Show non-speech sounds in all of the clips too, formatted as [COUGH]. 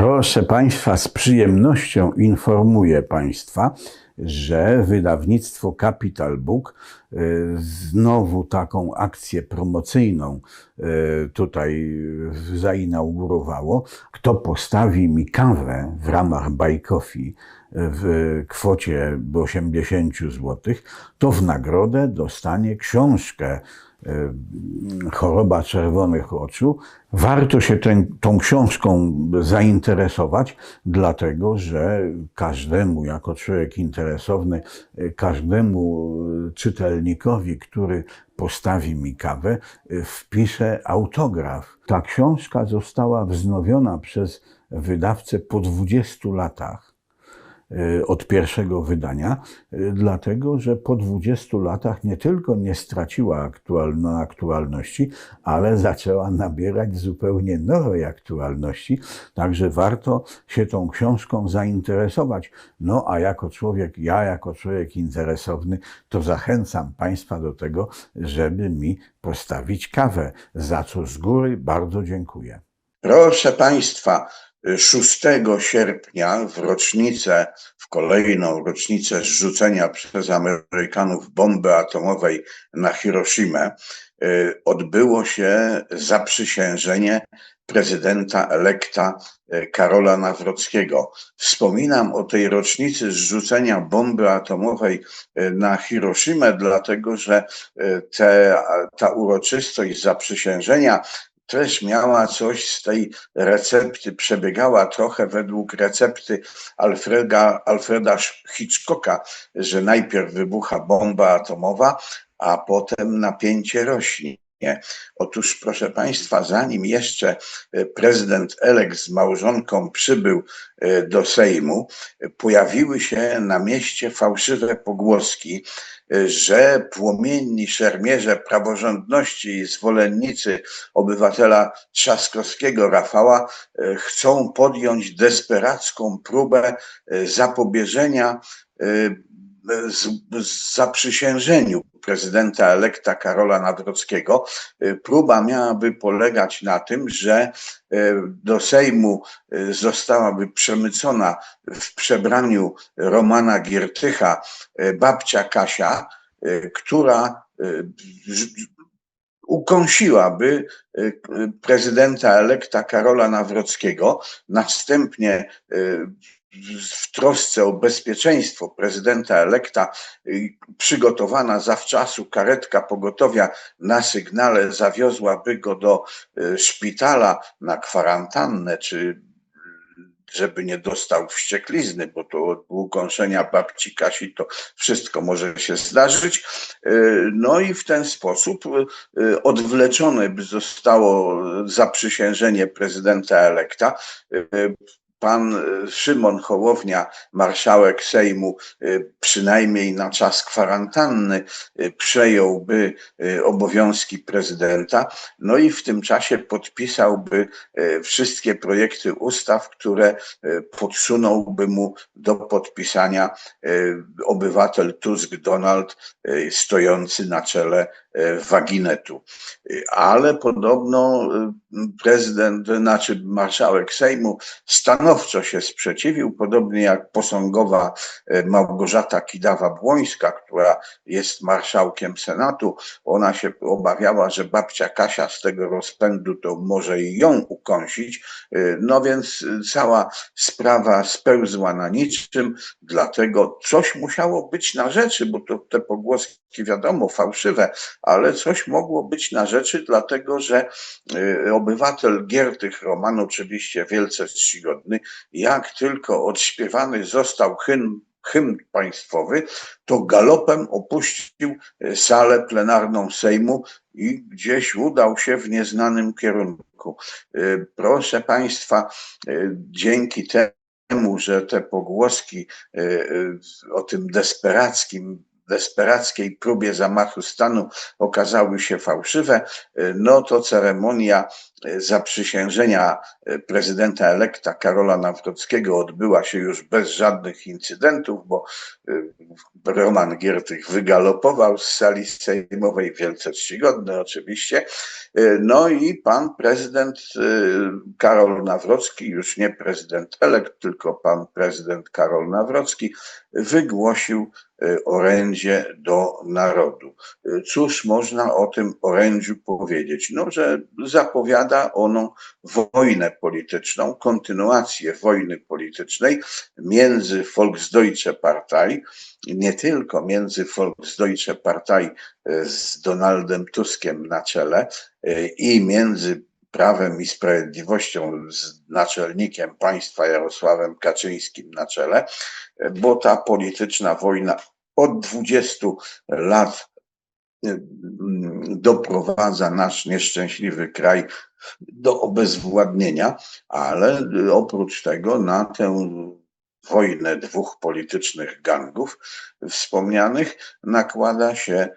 Proszę Państwa, z przyjemnością informuję Państwa, że wydawnictwo Capital Book e, znowu taką akcję promocyjną e, tutaj zainaugurowało. Kto postawi mi kawę w ramach Buy Coffee w kwocie 80 zł, to w nagrodę dostanie książkę Choroba czerwonych oczu. Warto się ten, tą książką zainteresować, dlatego że każdemu, jako człowiek interesowny, każdemu czytelnikowi, który postawi mi kawę, wpiszę autograf. Ta książka została wznowiona przez wydawcę po 20 latach od pierwszego wydania, dlatego że po 20 latach nie tylko nie straciła aktualno aktualności, ale zaczęła nabierać zupełnie nowej aktualności. Także warto się tą książką zainteresować. No a jako człowiek, ja jako człowiek interesowny, to zachęcam Państwa do tego, żeby mi postawić kawę, za co z góry bardzo dziękuję. Proszę Państwa, 6 sierpnia w rocznicę, w kolejną rocznicę zrzucenia przez Amerykanów bomby atomowej na Hiroshimę y, odbyło się zaprzysiężenie prezydenta elekta y, Karola Nawrockiego. Wspominam o tej rocznicy zrzucenia bomby atomowej y, na Hiroshimę, dlatego że te, ta uroczystość zaprzysiężenia też miała coś z tej recepty, przebiegała trochę według recepty Alfreda, Alfreda Hitchcocka, że najpierw wybucha bomba atomowa, a potem napięcie rośnie. Otóż, proszę Państwa, zanim jeszcze prezydent Elek z małżonką przybył e, do Sejmu, pojawiły się na mieście fałszywe pogłoski, że płomienni szermierze praworządności i zwolennicy obywatela Trzaskowskiego Rafała e, chcą podjąć desperacką próbę e, zapobieżenia e, zaprzysiężeniu prezydenta elekta Karola Nawrockiego. Próba miałaby polegać na tym, że do Sejmu zostałaby przemycona w przebraniu Romana Giertycha babcia Kasia, która ukąsiłaby prezydenta elekta Karola Nawrockiego, następnie w trosce o bezpieczeństwo prezydenta elekta y, przygotowana zawczasu karetka pogotowia na sygnale zawiozłaby go do y, szpitala na kwarantannę, czy żeby nie dostał wścieklizny, bo to od ukąszenia babci Kasi to wszystko może się zdarzyć. Y, no i w ten sposób odwleczone by zostało zaprzysiężenie prezydenta elekta pan e, Szymon Hołownia, marszałek Sejmu, e, przynajmniej na czas kwarantanny e, przejąłby obowiązki prezydenta, no i w tym czasie podpisałby wszystkie projekty ustaw, które podsunąłby mu do podpisania obywatel Tusk Donald stojący na czele waginetu. Ale podobno prezydent, znaczy marszałek Sejmu stanowczo się sprzeciwił, podobnie jak posągowa e, Małgorzata Kidawa-Błońska, która jest marszałkiem Senatu. Ona się obawiała, że babcia Kasia z tego rozpędu to może i ją ukąsić. E, no więc cała sprawa spełzła na niczym, dlatego coś musiało być na rzeczy, bo to te pogłoski wiadomo, fałszywe, ale coś mogło być na rzeczy, dlatego że e, obywatel Giertych Roman, oczywiście wielce czcigodny, jak tylko odśpiewany został hymn hymn państwowy, to galopem opuścił e, salę plenarną Sejmu i gdzieś udał się w nieznanym kierunku. E, proszę Państwa, dzięki temu, że te pogłoski o tym desperackim desperackiej próbie zamachu stanu okazały się fałszywe, no to ceremonia e, zaprzysiężenia e, prezydenta elekta Karola Nawrockiego odbyła się już bez żadnych incydentów, bo Roman Giertych wygalopował z sali sejmowej, wielce czcigodny oczywiście. No i pan prezydent Karol Nawrocki, już nie prezydent elekt, tylko pan prezydent Karol Nawrocki, wygłosił orędzie do narodu. Cóż można o tym orędziu powiedzieć? No, że zapowiada ono wojnę polityczną, kontynuację wojny politycznej między Volksdeutsche Partei, nie tylko między Volksdeutsche Partei z Donaldem Tuskiem na czele i między Prawem i Sprawiedliwością z naczelnikiem państwa Jarosławem Kaczyńskim na czele, bo ta polityczna wojna od 20 lat doprowadza nasz nieszczęśliwy kraj do obezwładnienia, ale oprócz tego na tę wojnę dwóch politycznych gangów wspomnianych nakłada się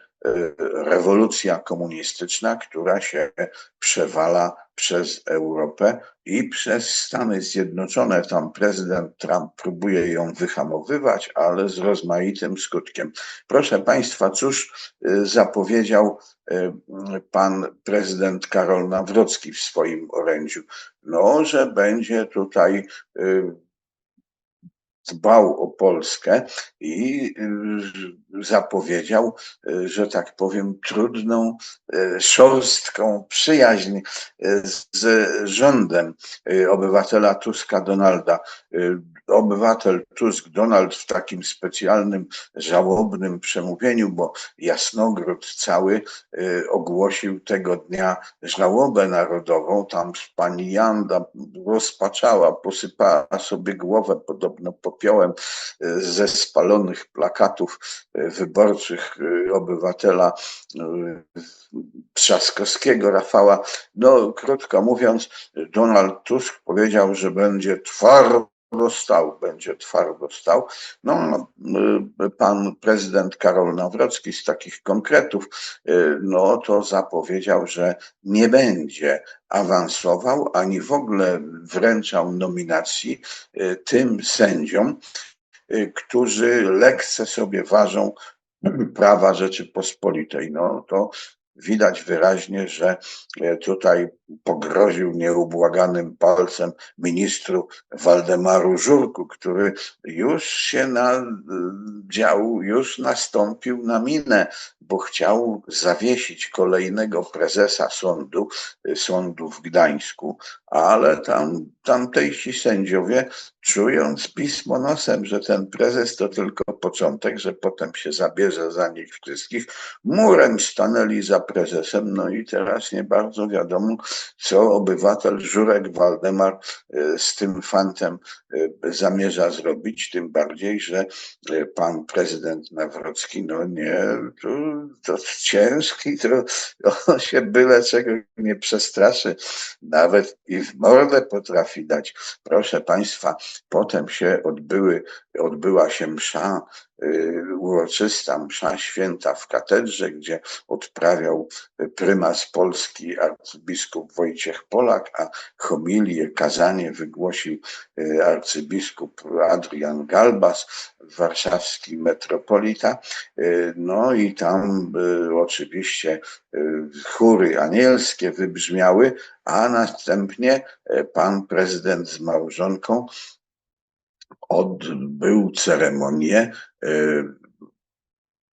rewolucja komunistyczna, która się przewala przez Europę i przez Stany Zjednoczone. Tam prezydent Trump próbuje ją wyhamowywać, ale z rozmaitym skutkiem. Proszę Państwa, cóż y, zapowiedział y, pan prezydent Karol Nawrocki w swoim orędziu? No, że będzie tutaj y, dbał o Polskę i y, zapowiedział, y, że tak powiem, trudną, y, szorstką przyjaźń z rządem obywatela Tuska Donalda obywatel Tusk, Donald w takim specjalnym, żałobnym przemówieniu, bo Jasnogród cały ogłosił tego dnia żałobę narodową. Tam pani Janda rozpaczała, posypała sobie głowę podobno popiołem y, ze spalonych plakatów y, wyborczych obywatela Trzaskowskiego, Rafała. No, krótko mówiąc, Donald Tusk powiedział, że będzie twardo stał, będzie twardo stał. No, y, pan prezydent Karol Nawrocki z takich konkretów, y, no to zapowiedział, że nie będzie awansował ani w ogóle wręczał nominacji y, tym sędziom, którzy lekce sobie ważą [CLEARS THROAT] prawa Rzeczypospolitej. No to widać wyraźnie, że e, tutaj pogroził nieubłaganym palcem ministru Waldemaru Żurku, który już się nadział, już nastąpił na minę, bo chciał zawiesić kolejnego prezesa sądu, e, sądu w Gdańsku, ale tam tamtejsi sędziowie, czując pismo nosem, że ten prezes to tylko początek, że potem się zabierze za nich wszystkich, murem stanęli za prezesem, no i teraz nie bardzo wiadomo, co obywatel Żurek Waldemar e, z tym fantem e, zamierza zrobić, tym bardziej, że e, pan prezydent Nawrocki, no nie, to, to ciężki, to on [LAUGHS] się byle czego nie przestraszy, nawet i w mordę potrafi dać. Proszę Państwa, potem się odbyły, odbyła się msza Y, uroczysta msza święta w katedrze, gdzie odprawiał prymas Polski arcybiskup Wojciech Polak, a homilię, kazanie wygłosił y, arcybiskup Adrian Galbas, warszawski metropolita. Y, no i tam oczywiście chóry anielskie wybrzmiały, a następnie pan prezydent z małżonką odbył ceremonię e,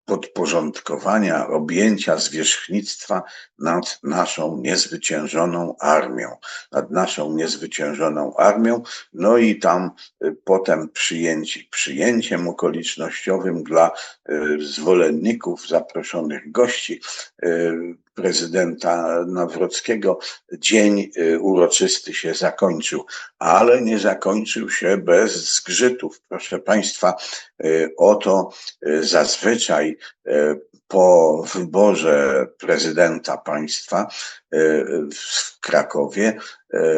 podporządkowania, objęcia zwierzchnictwa nad naszą niezwyciężoną armią, nad naszą niezwyciężoną armią, no i tam e, potem przyjęci, przyjęciem okolicznościowym dla e, zwolenników, zaproszonych gości prezydenta Nawrockiego dzień y, uroczysty się zakończył, ale nie zakończył się bez zgrzytów. Proszę Państwa, y, oto y, zazwyczaj po wyborze prezydenta państwa w Krakowie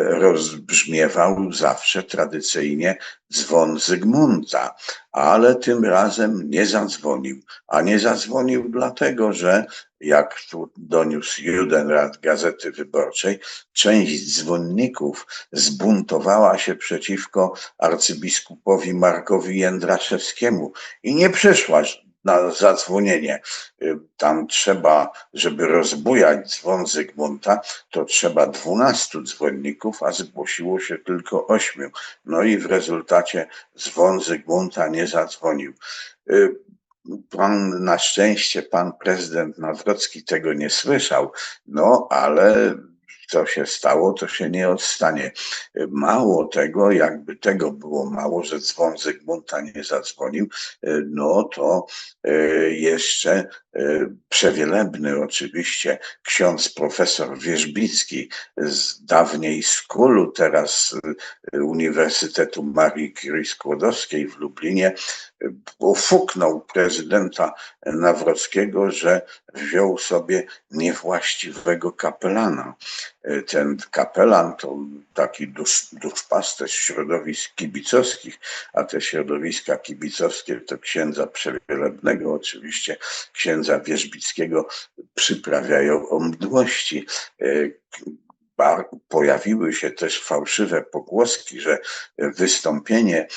rozbrzmiewał zawsze tradycyjnie dzwon Zygmunta, ale tym razem nie zadzwonił. A nie zadzwonił dlatego, że jak tu doniósł Judenrat Gazety Wyborczej, część dzwonników zbuntowała się przeciwko arcybiskupowi Markowi Jędraszewskiemu i nie przeszła na zadzwonienie. Y, tam trzeba, żeby rozbujać dzwon Zygmunta, to trzeba dwunastu dzwonników, a zgłosiło się tylko ośmiu. No i w rezultacie dzwon Zygmunta nie zadzwonił. Y, pan, na szczęście pan prezydent Nawrocki tego nie słyszał, no ale co się stało, to się nie odstanie. Mało tego, jakby tego było mało, że dzwon Zygmunta nie zadzwonił, no to e, jeszcze e, przewielebny oczywiście ksiądz profesor Wierzbicki z dawniej skulu, teraz e, Uniwersytetu Marii Curie Skłodowskiej w Lublinie, ufuknął prezydenta Nawrockiego, że wziął sobie niewłaściwego kapelana. Ten kapelan to taki dusz, duszpasterz środowisk kibicowskich, a te środowiska kibicowskie to księdza przewielebnego, oczywiście księdza Wierzbickiego przyprawiają o mdłości pojawiły się też fałszywe pogłoski, że wystąpienie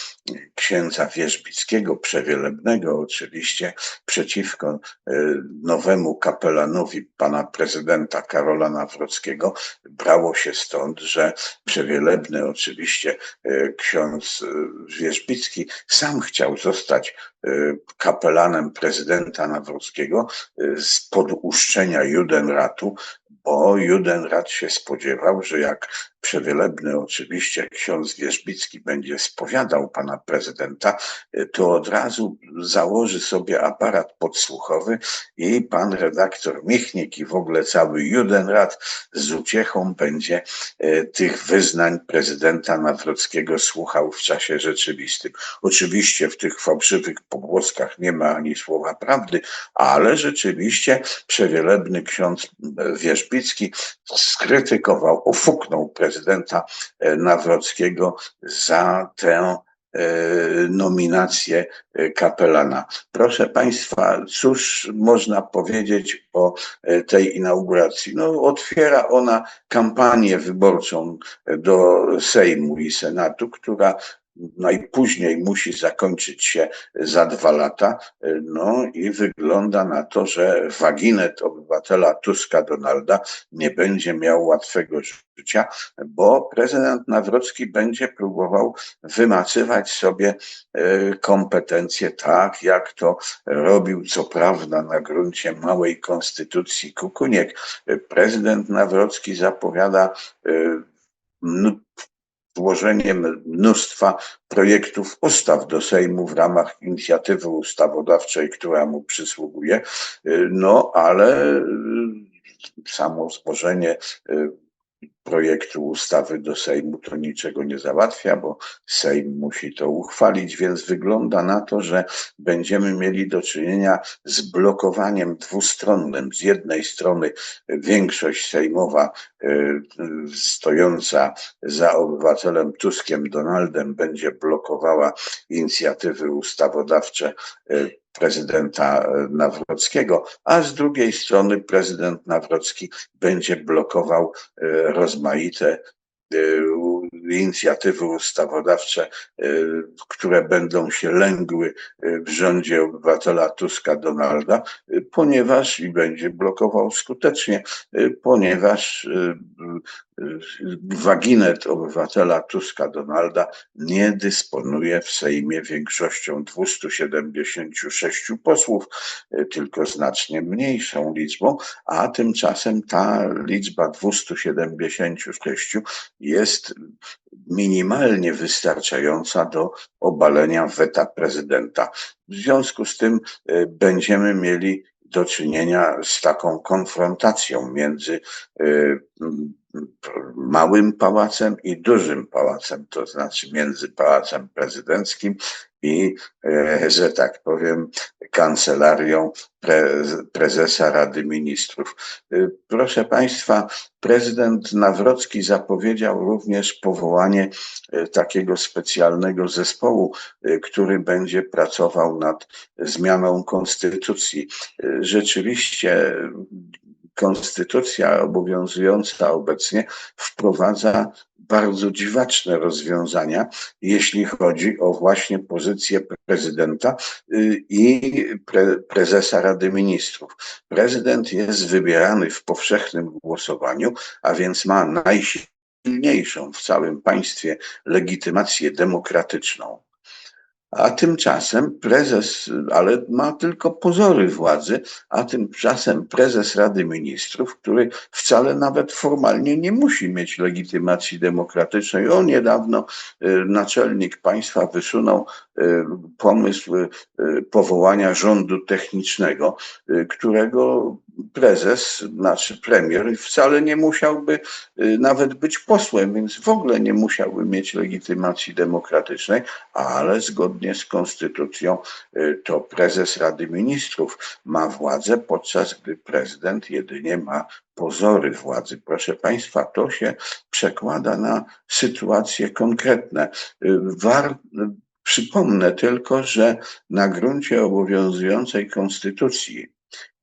księdza Wierzbickiego, przewielebnego oczywiście, przeciwko e, nowemu kapelanowi pana prezydenta Karola Nawrockiego brało się stąd, że przewielebny oczywiście e, ksiądz e, Wierzbicki sam chciał zostać kapelanem prezydenta Nawrockiego z poduszczenia Judenratu, bo Judenrat się spodziewał, że jak przewielebny oczywiście ksiądz Wierzbicki będzie spowiadał pana prezydenta, to od razu założy sobie aparat podsłuchowy i pan redaktor Michnik i w ogóle cały Judenrat z uciechą będzie e, tych wyznań prezydenta Nawrockiego słuchał w czasie rzeczywistym. Oczywiście w tych fałszywych pogłoskach nie ma ani słowa prawdy, ale rzeczywiście przewielebny ksiądz Wierzbicki skrytykował, ofuknął prezydenta prezydenta e, Nawrockiego za tę e, nominację e, kapelana. Proszę Państwa, cóż można powiedzieć o tej inauguracji? No, otwiera ona kampanię wyborczą do Sejmu i Senatu, która najpóźniej musi zakończyć się za dwa lata. No i wygląda na to, że waginet obywatela Tuska Donalda nie będzie miał łatwego życia, bo prezydent Nawrocki będzie próbował wymacywać sobie e, kompetencje tak, jak to robił co prawda na gruncie małej konstytucji Kukuniek. Prezydent Nawrocki zapowiada e, złożeniem mnóstwa projektów ustaw do Sejmu w ramach inicjatywy ustawodawczej, która mu przysługuje. No ale samo złożenie projektu ustawy do Sejmu to niczego nie załatwia, bo Sejm musi to uchwalić, więc wygląda na to, że będziemy mieli do czynienia z blokowaniem dwustronnym. Z jednej strony większość sejmowa e, stojąca za obywatelem Tuskiem Donaldem będzie blokowała inicjatywy ustawodawcze e, prezydenta e, Nawrockiego, a z drugiej strony prezydent Nawrocki będzie blokował fantasma aí, tá? Inicjatywy ustawodawcze, które będą się lęgły w rządzie obywatela Tuska Donalda, ponieważ i będzie blokował skutecznie, ponieważ waginet obywatela Tuska Donalda nie dysponuje w Sejmie większością 276 posłów, tylko znacznie mniejszą liczbą, a tymczasem ta liczba 276 jest minimalnie wystarczająca do obalenia weta prezydenta. W związku z tym e, będziemy mieli do czynienia z taką konfrontacją między e, małym pałacem i dużym pałacem, to znaczy między pałacem prezydenckim i, e, że tak powiem, kancelarią prezesa Rady Ministrów. E, proszę Państwa, prezydent Nawrocki zapowiedział również powołanie e, takiego specjalnego zespołu, który będzie pracował nad zmianą konstytucji. Rzeczywiście konstytucja obowiązująca obecnie wprowadza bardzo dziwaczne rozwiązania, jeśli chodzi o właśnie pozycję prezydenta y, i pre, prezesa Rady Ministrów. Prezydent jest wybierany w powszechnym głosowaniu, a więc ma najsilniejszą w całym państwie legitymację demokratyczną. A tymczasem prezes, ale ma tylko pozory władzy, a tymczasem prezes Rady Ministrów, który wcale nawet formalnie nie musi mieć legitymacji demokratycznej. O niedawno y, naczelnik państwa wysunął y, pomysł y, powołania rządu technicznego, którego prezes, znaczy premier, wcale nie musiałby nawet być posłem, więc w ogóle nie musiałby mieć legitymacji demokratycznej, ale zgodnie zgodnie z konstytucją y, to prezes Rady Ministrów ma władzę, podczas gdy prezydent jedynie ma pozory władzy. Proszę Państwa, to się przekłada na sytuacje konkretne. Y, war, przypomnę tylko, że na gruncie obowiązującej konstytucji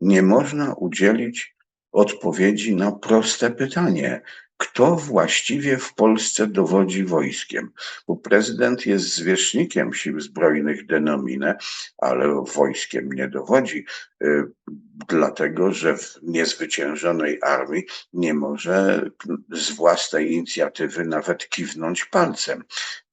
nie można udzielić odpowiedzi na proste pytanie, kto właściwie w Polsce dowodzi wojskiem. Bo prezydent jest zwierzchnikiem sił zbrojnych denomine, ale wojskiem nie dowodzi, y, dlatego że w niezwyciężonej armii nie może z własnej inicjatywy nawet kiwnąć palcem.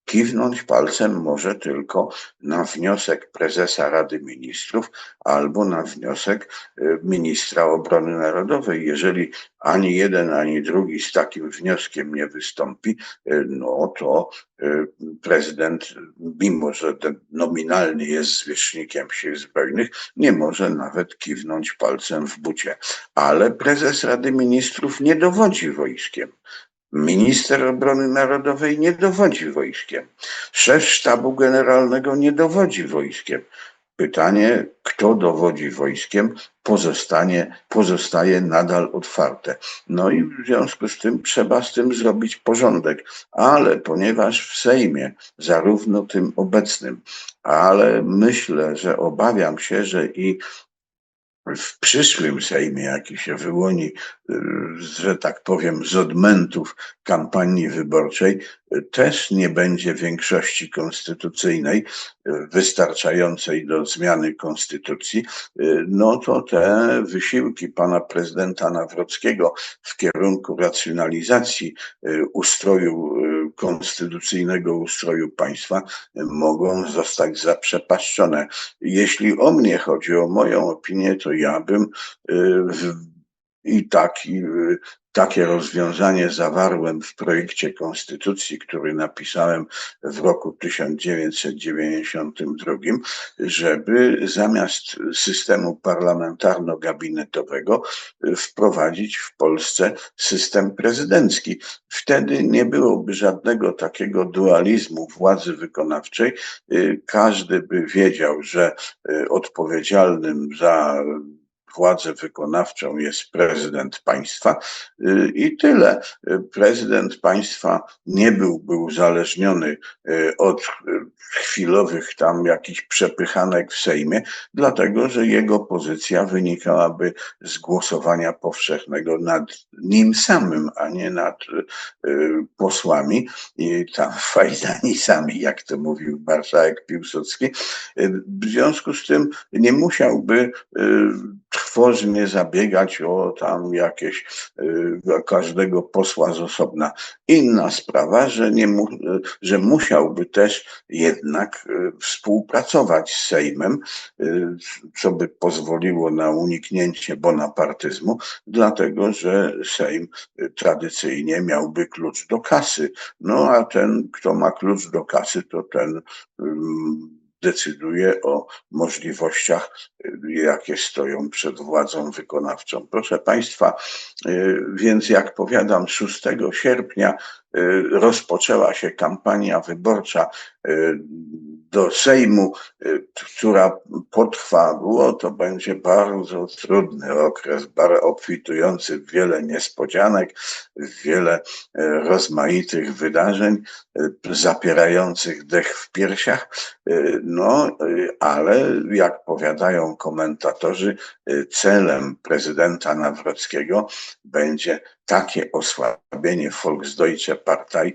Kiwnąć palcem może tylko na wniosek prezesa Rady Ministrów albo na wniosek y, ministra obrony narodowej. Jeżeli ani jeden, ani drugi z takim wnioskiem nie wystąpi, y, no to y, prezydent, mimo że nominalnie jest zwierzchnikiem sił zbrojnych, nie może nawet kiwnąć palcem w bucie. Ale prezes Rady Ministrów nie dowodzi wojskiem. Minister obrony narodowej nie dowodzi wojskiem. Szef sztabu generalnego nie dowodzi wojskiem. Pytanie, kto dowodzi wojskiem, pozostanie, pozostaje nadal otwarte. No i w związku z tym trzeba z tym zrobić porządek. Ale ponieważ w Sejmie, zarówno tym obecnym, ale myślę, że obawiam się, że i w przyszłym Sejmie, jaki się wyłoni, y, że tak powiem, z odmętów kampanii wyborczej, też nie będzie większości konstytucyjnej y, wystarczającej do zmiany konstytucji, no to te wysiłki pana prezydenta Nawrockiego w kierunku racjonalizacji ustroju konstytucyjnego ustroju państwa mogą zostać zaprzepaszczone. Jeśli o mnie chodzi, o moją opinię, to ja bym i taki takie rozwiązanie zawarłem w projekcie konstytucji, który napisałem w roku 1992, żeby zamiast systemu parlamentarno-gabinetowego wprowadzić w Polsce system prezydencki. Wtedy nie byłoby żadnego takiego dualizmu władzy wykonawczej. Każdy by wiedział, że odpowiedzialnym za władzę wykonawczą jest prezydent państwa y, i tyle. Prezydent państwa nie byłby uzależniony y, od y, chwilowych tam jakichś przepychanek w Sejmie, dlatego że jego pozycja wynikałaby z głosowania powszechnego nad nim samym, a nie nad posłami i tam fajdani [LAUGHS] sami, jak to mówił marszałek Piłsudski. W związku z tym nie musiałby trwożnie zabiegać o tam jakieś y, każdego posła z osobna. Inna sprawa, że, nie mu, że musiałby też jednak y, współpracować z Sejmem, y, co by pozwoliło na uniknięcie bonapartyzmu, dlatego że Sejm tradycyjnie miałby klucz do kasy. No a ten, kto ma klucz do kasy, to ten decyduje o możliwościach, y, jakie stoją przed władzą wykonawczą. Proszę Państwa, y, więc jak powiadam, 6 sierpnia rozpoczęła się kampania wyborcza do Sejmu, która potrwa, to będzie bardzo trudny okres, bardzo obfitujący w wiele niespodzianek, w wiele rozmaitych wydarzeń, zapierających dech w piersiach. No, ale jak powiadają komentatorzy, celem prezydenta Nawrockiego będzie takie osłabienie Volksdeutsche Partei,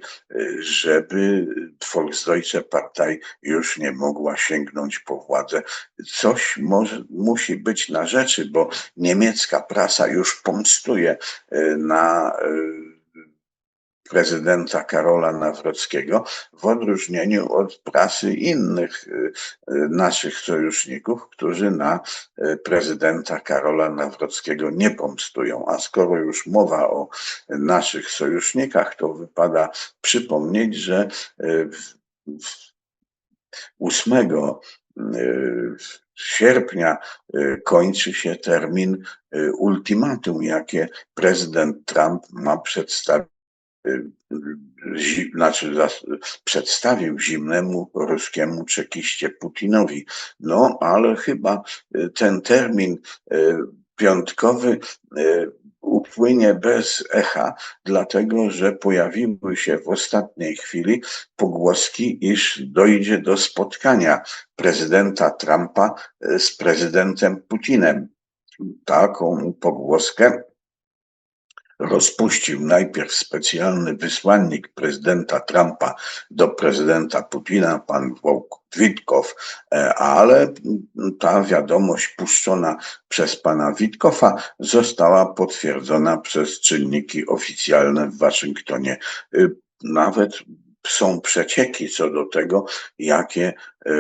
żeby Volksdeutsche Partei już nie mogła sięgnąć po władzę. Coś może, musi być na rzeczy, bo niemiecka prasa już pomstuje na prezydenta Karola Nawrockiego, w odróżnieniu od prasy innych y, y, naszych sojuszników, którzy na y, prezydenta Karola Nawrockiego nie pomstują. A skoro już mowa o naszych sojusznikach, to wypada przypomnieć, że 8 sierpnia kończy się termin ultimatum, jakie prezydent Trump ma przedstawić znaczy przedstawił zimnemu ruskiemu czekiście Putinowi. No, ale chyba y, ten termin y, piątkowy y, upłynie bez echa, dlatego że pojawiły się w ostatniej chwili pogłoski, iż dojdzie do spotkania prezydenta Trumpa z prezydentem Putinem. Taką pogłoskę rozpuścił najpierw specjalny wysłannik prezydenta Trumpa do prezydenta Putina, pan Witkow, e, ale ta wiadomość puszczona przez pana Witkowa została potwierdzona przez czynniki oficjalne w Waszyngtonie. E, nawet są przecieki co do tego, jakie e,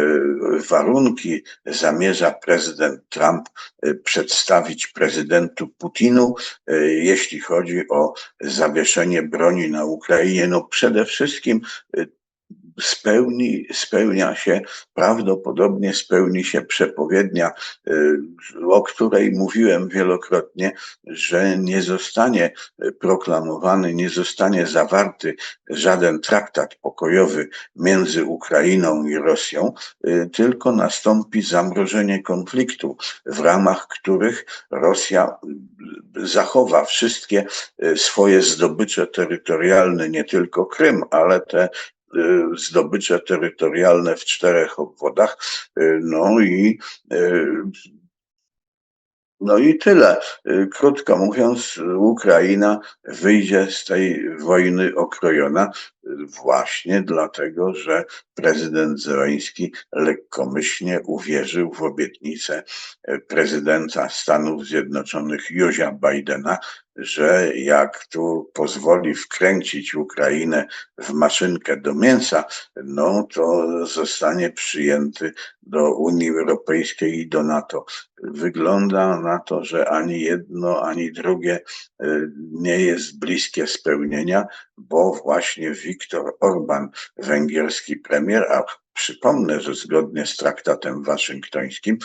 warunki zamierza prezydent Trump e, przedstawić prezydentu Putinu, e, jeśli chodzi o zawieszenie broni na Ukrainie. No przede wszystkim spełni, spełnia się, prawdopodobnie spełni się przepowiednia, y, o której mówiłem wielokrotnie, że nie zostanie proklamowany, nie zostanie zawarty żaden traktat pokojowy między Ukrainą i Rosją, y, tylko nastąpi zamrożenie konfliktu, w ramach których Rosja zachowa wszystkie y, swoje zdobycze terytorialne, nie tylko Krym, ale te Y, zdobycze terytorialne w czterech obwodach. Y, no i y, no i tyle. Krótko mówiąc, Ukraina wyjdzie z tej wojny okrojona właśnie dlatego, że prezydent Zełański lekkomyślnie uwierzył w obietnicę prezydenta Stanów Zjednoczonych Józia Bidena, że jak tu pozwoli wkręcić Ukrainę w maszynkę do mięsa, no to zostanie przyjęty do Unii Europejskiej i do NATO. Wygląda na to, że ani jedno, ani drugie y, nie jest bliskie spełnienia, bo właśnie Viktor Orban, węgierski premier, a Przypomnę, że zgodnie z traktatem waszyngtońskim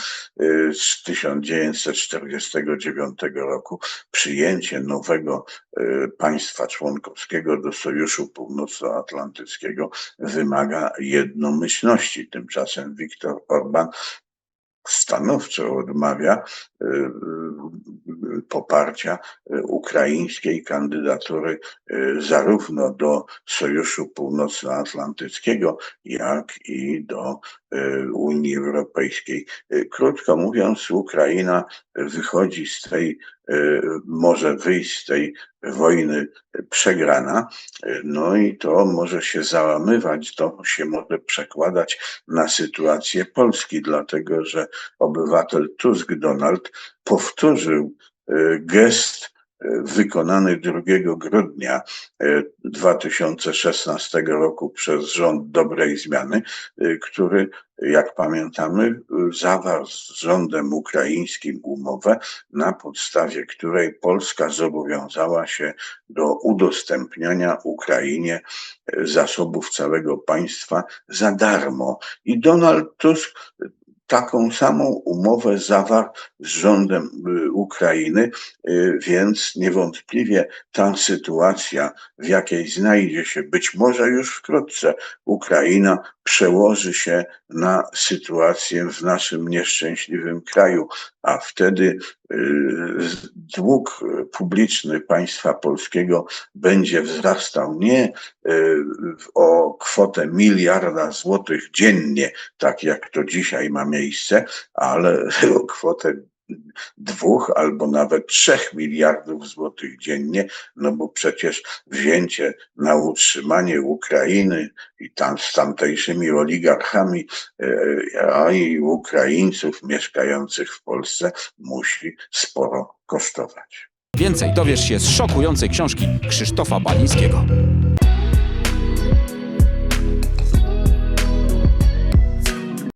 y, z 1949 roku przyjęcie nowego y, państwa członkowskiego do Sojuszu Północnoatlantyckiego wymaga jednomyślności. Tymczasem Viktor Orban stanowczo odmawia y, y, poparcia y, ukraińskiej kandydatury zarówno do Sojuszu Północnoatlantyckiego, jak i do Unii Europejskiej. Krótko mówiąc, Ukraina wychodzi z tej, może wyjść z tej wojny przegrana, no i to może się załamywać, to się może przekładać na sytuację Polski, dlatego że obywatel Tusk Donald powtórzył y, gest wykonany 2 grudnia e, 2016 roku przez rząd dobrej zmiany, e, który, jak pamiętamy, e, zawarł z rządem ukraińskim umowę, na podstawie której Polska zobowiązała się do udostępniania Ukrainie e, zasobów całego państwa za darmo. I Donald Tusk taką samą umowę zawarł z rządem y, Ukrainy, y, więc niewątpliwie ta sytuacja, w jakiej znajdzie się być może już wkrótce Ukraina, przełoży się na sytuację w naszym nieszczęśliwym kraju, a wtedy y, dług publiczny państwa polskiego będzie wzrastał nie o kwotę miliarda złotych dziennie, tak jak to dzisiaj ma miejsce, ale o [LAUGHS] kwotę dwóch albo nawet trzech miliardów złotych dziennie, no bo przecież wzięcie na utrzymanie Ukrainy i tam z tamtejszymi oligarchami, e, a i Ukraińców mieszkających w Polsce musi sporo kosztować. Więcej dowiesz się z szokującej książki Krzysztofa Balińskiego.